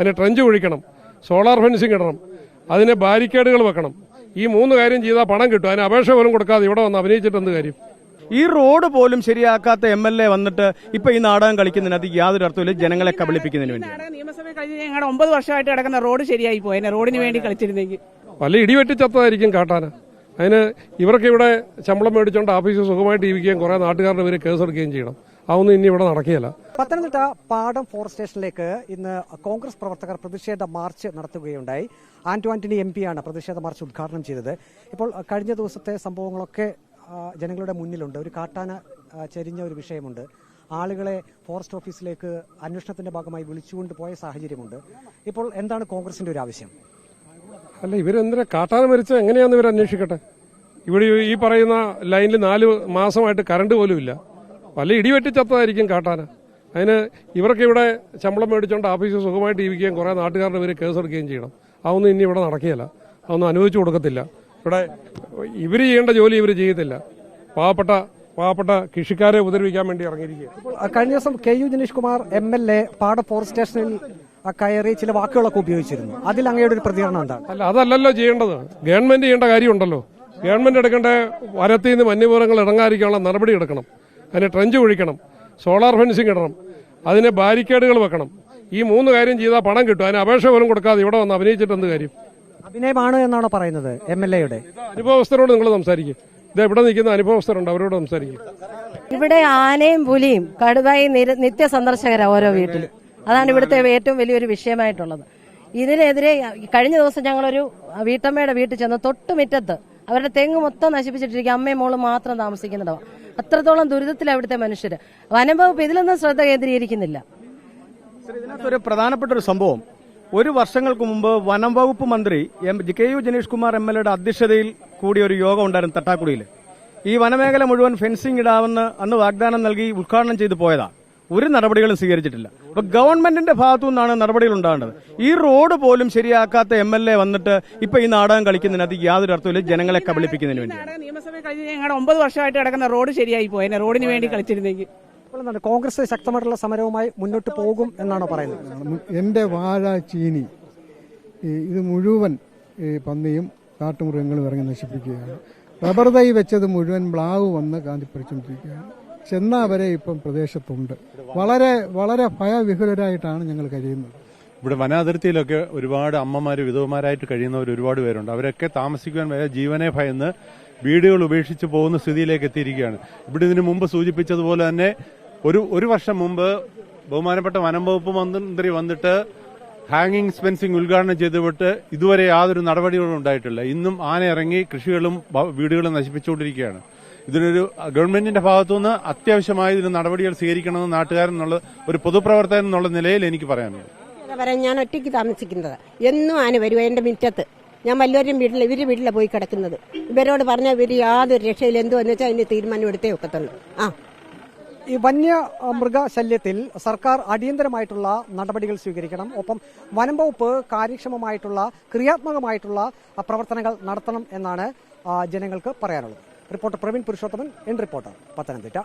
അതിന് trench കുഴിക്കണം solar fencing ഇടണം അതിന് ബാരിക്കേഡുകൾ വെക്കണം. ഈ മൂന്ന് കാര്യം ചെയ്താൽ പണം കിട്ടും. അതിന് അപേക്ഷ പോലും കൊടുക്കാതെ ഇവിടെ വന്ന് അഭിനയിച്ചിട്ട് എന്ത് കാര്യം? ഈ റോഡ് പോലും ശരിയാക്കാത്ത എം എൽ എ വന്നിട്ട് ഇപ്പൊ ഈ നാടകം കളിക്കുന്നതിനകത്ത് യാതൊരു അർത്ഥമില്ല ജനങ്ങളെ കബളിപ്പിക്കുന്നതിന് വേണ്ടി നിയമസഭയിൽ കഴിഞ്ഞ ഞങ്ങളുടെ ഒമ്പത് വർഷമായിട്ട് കിടക്കുന്ന റോഡ് ശരിയായി പോയതിനെ റോഡിന് വേണ്ടി കളിച്ചിരുന്നെങ്കിൽ. വല്ല ഇടിവെട്ടി ചത്തതായിരിക്കും കാട്ടാന. അതിന് ഇവർക്ക് ഇവിടെ ശമ്പളം മേടിച്ചുകൊണ്ട് ഓഫീസിൽ സുഖമായിട്ട് ജീവിക്കുകയും കുറേ നാട്ടുകാരുടെ പേര് കേസെടുക്കുകയും ചെയ്യണം. അതൊന്നും ഇനി ഇവിടെ നടക്കുകയില്ല. പത്തനംതിട്ട പാടം ഫോറസ്റ്റ് സ്റ്റേഷനിലേക്ക് ഇന്ന് കോൺഗ്രസ് പ്രവർത്തകർ പ്രതിഷേധ മാർച്ച് നടത്തുകയുണ്ടായി. ആന്റോ ആന്റണി എം ആണ് പ്രതിഷേധ മാർച്ച് ഉദ്ഘാടനം ചെയ്തത്. ഇപ്പോൾ കഴിഞ്ഞ ദിവസത്തെ സംഭവങ്ങളൊക്കെ ജനങ്ങളുടെ മുന്നിലുണ്ട്. ഒരു കാട്ടാന ചരിഞ്ഞ ഒരു വിഷയമുണ്ട്. ആളുകളെ ഫോറസ്റ്റ് ഓഫീസിലേക്ക് അന്വേഷണത്തിന്റെ ഭാഗമായി വിളിച്ചുകൊണ്ട് പോയ സാഹചര്യമുണ്ട്. ഇപ്പോൾ എന്താണ് കോൺഗ്രസിന്റെ ഒരു ആവശ്യം? അല്ല ഇവരെന്തിനാ? കാട്ടാന മരിച്ച എങ്ങനെയാന്ന് ഇവർ അന്വേഷിക്കട്ടെ ഇവിടെ ഈ പറയുന്ന ലൈനിൽ നാല് മാസമായിട്ട് കറണ്ട് പോലും ഇല്ല. വല്ല ഇടിവെട്ടി ചത്തതായിരിക്കും കാട്ടാന. അതിന് ഇവർക്ക് ഇവിടെ ശമ്പളം മേടിച്ചുകൊണ്ട് ഓഫീസിൽ സുഖമായിട്ട് ജീവിക്കുകയും കുറേ നാട്ടുകാരുടെ പേര് കേസെടുക്കുകയും ചെയ്യണം. അതൊന്നും ഇനി ഇവിടെ നടക്കുകയില്ല. അതൊന്നും അനുവദിച്ചു കൊടുക്കത്തില്ല. ഇവിടെ ഇവർ ചെയ്യേണ്ട ജോലി ഇവർ ചെയ്യത്തില്ല. പാവപ്പെട്ട പാവപ്പെട്ട കൃഷിക്കാരെ ഉപദ്രവിക്കാൻ വേണ്ടി ഇറങ്ങിയിരിക്കുക കഴിഞ്ഞ ദിവസം K U Jenish Kumar M L A Pada forest സ്റ്റേഷനിൽ കയറി ചില വാക്കുകളൊക്കെ ഉപയോഗിച്ചിരുന്നു. അതിൽ അങ്ങയുടെ ഒരു പ്രതികരണം എന്താണ്? അല്ല അതല്ലല്ലോ ചെയ്യേണ്ടത്. ഗവൺമെന്റ് ചെയ്യേണ്ട കാര്യമുണ്ടല്ലോ. ഗവൺമെന്റ് എടുക്കേണ്ട വരത്തിൽ നിന്ന് വന്യമൃഗങ്ങൾ ഇറങ്ങാതിരിക്കാനുള്ള നടപടി എടുക്കണം. അതിന് ട്രഞ്ച് കുഴിക്കണം. സോളാർ ഫെൻസിങ് ഇടണം. അതിന് ബാരിക്കേഡുകൾ വെക്കണം. ഈ മൂന്ന് കാര്യം ചെയ്താൽ പണം കിട്ടും. അതിന് അപേക്ഷ പോലും കൊടുക്കാതെ ഇവിടെ വന്ന് അഭിനയിച്ചിട്ട് എന്ത് കാര്യം? അഭിനയമാണ് എന്നാണ് പറയുന്നത് എം എൽ എയുടെ? അനുഭവസ്ഥരോട് നിങ്ങൾ സംസാരിക്കും. ഇത് ഇവിടെ നിൽക്കുന്ന അനുഭവസ്ഥരുണ്ട്. അവരോട് സംസാരിക്കും. ഇവിടെ ആനയും പുലിയും കടുവായി നിര- നിത്യ സന്ദർശകരാ ഓരോ വീട്ടിൽ അതാണ് ഇവിടുത്തെ ഏറ്റവും വലിയൊരു വിഷയമായിട്ടുള്ളത്. ഇതിനെതിരെ കഴിഞ്ഞ ദിവസം ഞങ്ങളൊരു വീട്ടമ്മയുടെ വീട്ടിൽ ചെന്ന് തൊട്ടുമുറ്റത്ത് അവരുടെ തെങ്ങ് മൊത്തം നശിപ്പിച്ചിട്ടിരിക്കുക അമ്മയും മോളും മാത്രം താമസിക്കുന്നിടവ അത്രത്തോളം ദുരിതത്തിൽ അവിടുത്തെ മനുഷ്യർ വനംവകുപ്പ് ഇതിലൊന്നും ശ്രദ്ധ കേന്ദ്രീകരിക്കുന്നില്ല. ഒരു പ്രധാനപ്പെട്ട ഒരു സംഭവം. ഒരു വർഷങ്ങൾക്ക് മുമ്പ് വനം വകുപ്പ് മന്ത്രി M K U Jenish Kumar M L എയുടെ അധ്യക്ഷതയിൽ കൂടിയ ഒരു യോഗം ഉണ്ടായിരുന്നു തട്ടാക്കുടിയിൽ ഈ വനമേഖല മുഴുവൻ ഫെൻസിംഗ് ഇടാമെന്ന് അന്ന് വാഗ്ദാനം നൽകി ഉദ്ഘാടനം ചെയ്തു പോയതാ. ഒരു നടപടികളും സ്വീകരിച്ചിട്ടില്ല. അപ്പൊ ഗവൺമെന്റിന്റെ ഭാഗത്തു നിന്നാണ് നടപടികൾ ഉണ്ടാകേണ്ടത്. ഈ റോഡ് പോലും ശരിയാക്കാത്ത എം എൽ എ വന്നിട്ട് ഇപ്പൊ ഈ നാടകം കളിക്കുന്നതിനകത്ത് യാതൊരു അർത്ഥമില്ല ജനങ്ങളെ കബളിപ്പിക്കുന്നതിന് വേണ്ടി നിയമസഭയിൽ കഴിഞ്ഞ് ഞങ്ങളുടെ ഒമ്പത് വർഷമായിട്ട് കിടക്കുന്ന റോഡ് ശരിയായി പോയേനെ. റോഡിന് വേണ്ടി കളിച്ചിരുന്നെങ്കിൽ. കോൺഗ്രസ് ശക്തമായിട്ടുള്ള സമരവുമായി മുന്നോട്ട് പോകും എന്നാണോ പറയുന്നത്? എന്റെ വാഴ ചീനി ഈ ഇത് മുഴുവൻ ഈ പന്നിയും കാട്ടുമൃഗങ്ങളും ഇറങ്ങി നശിപ്പിക്കുകയാണ്. റബ്ബർ തൈ വെച്ചത് മുഴുവൻ ബ്ലാവ് വന്ന് കാന്തിപ്പറിച്ചുകൊണ്ടിരിക്കുകയാണ്. ചെന്ന വരെ ഇപ്പം പ്രദേശത്തുണ്ട്. വളരെ വളരെ ഭയവിഹുലരായിട്ടാണ് ഞങ്ങൾ കഴിയുന്നത്. ഇവിടെ വനാതിർത്തിയിലൊക്കെ ഒരുപാട് അമ്മമാർ വിധവമാരായിട്ട് കഴിയുന്നവർ ഒരുപാട് പേരുണ്ട്. അവരൊക്കെ താമസിക്കുവാൻ വരെ ജീവനെ ഭയന്ന് വീടുകൾ ഉപേക്ഷിച്ച് പോകുന്ന സ്ഥിതിയിലേക്ക് എത്തിയിരിക്കുകയാണ്. ഇവിടെ ഇതിനു മുമ്പ് സൂചിപ്പിച്ചതുപോലെ തന്നെ ഒരു ഒരു വർഷം മുമ്പ് ബഹുമാനപ്പെട്ട വനം വകുപ്പ് മന്ത്രി വന്നിട്ട് ഹാങ്ങിങ് സ്പെൻസിങ് ഉദ്ഘാടനം ചെയ്തുവിട്ട് ഇതുവരെ യാതൊരു നടപടികളും ഉണ്ടായിട്ടില്ല. ഇന്നും ആന ഇറങ്ങി കൃഷികളും വീടുകളും നശിപ്പിച്ചുകൊണ്ടിരിക്കുകയാണ്. ഇതിനൊരു ഗവൺമെന്റിന്റെ ഭാഗത്തുനിന്ന് അത്യാവശ്യമായ ഇതിന് നടപടികൾ സ്വീകരിക്കണമെന്ന് നാട്ടുകാരൻ എന്നുള്ള ഒരു പൊതുപ്രവർത്തകൻ എന്നുള്ള നിലയിൽ എനിക്ക് പറയാനുള്ളത് പറയാൻ ഞാൻ ഒറ്റയ്ക്ക് താമസിക്കുന്നത്. എന്നും ആന വരുവാ എന്റെ മുറ്റത്ത്. ഞാൻ വല്ലവരും വീട്ടിൽ ഇവർ വീട്ടിലാണ് പോയി കിടക്കുന്നത്. ഇവരോട് പറഞ്ഞ ഇവർ യാതൊരു രക്ഷയിൽ എന്തുവെന്ന് വെച്ചാൽ അതിന്റെ തീരുമാനം എടുത്തേ ഒക്കത്തുള്ളൂ. ആ. ഈ വന്യ മൃഗശല്യത്തിൽ സർക്കാർ അടിയന്തരമായിട്ടുള്ള നടപടികൾ സ്വീകരിക്കണം. ഒപ്പം വനം വകുപ്പ് കാര്യക്ഷമമായിട്ടുള്ള ക്രിയാത്മകമായിട്ടുള്ള പ്രവർത്തനങ്ങൾ നടത്തണം എന്നാണ് ജനങ്ങൾക്ക് പറയാനുള്ളത്. Reporter Praveen Purushothaman N reporter Pathanamthitta.